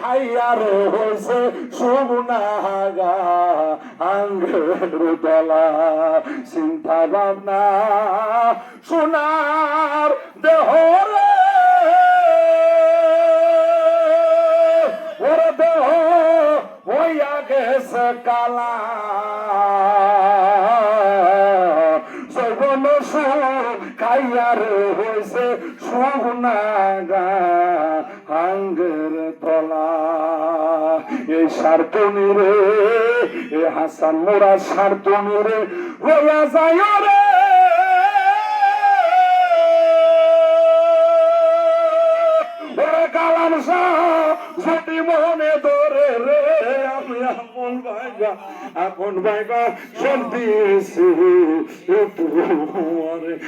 খাইয়ার হয়েছে সুগুনাগা আঙ্গের দলা চিন্তা ভাবনা সোনার দেহরে ওর দেহ হইয়া গেছে কালা। খাইয়ার হয়েছে সুগুনাগা, হাঙ্গের তলা। এই সার্তনি রে এ হাসান মোরা সার্তনি রে হইয়া যায় রে। কালাম যদি মনে রে আপন ভাইবা আপন ভাইগা শান্তি